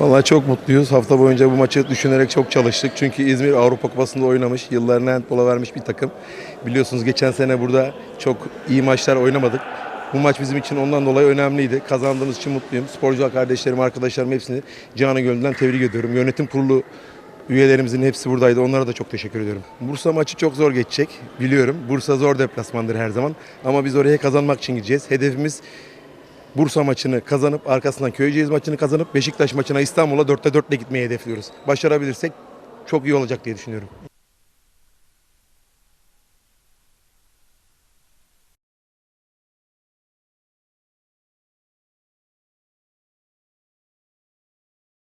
Valla çok mutluyuz. Hafta boyunca bu maçı düşünerek çok çalıştık. Çünkü İzmir Avrupa Kupası'nda oynamış, yıllarını handbola vermiş bir takım. Biliyorsunuz geçen sene burada çok iyi maçlar oynamadık. Bu maç bizim için ondan dolayı önemliydi. Kazandığımız için mutluyum. Sporcu kardeşlerim, arkadaşlarım hepsini canı gönülden tebrik ediyorum. Yönetim kurulu üyelerimizin hepsi buradaydı. Onlara da çok teşekkür ediyorum. Bursa maçı çok zor geçecek. Biliyorum. Bursa zor deplasmandır her zaman. Ama biz oraya kazanmak için gideceğiz. Hedefimiz Bursa maçını kazanıp arkasından Köyceğiz maçını kazanıp Beşiktaş maçına İstanbul'a 4'te 4'le gitmeyi hedefliyoruz. Başarabilirsek çok iyi olacak diye düşünüyorum.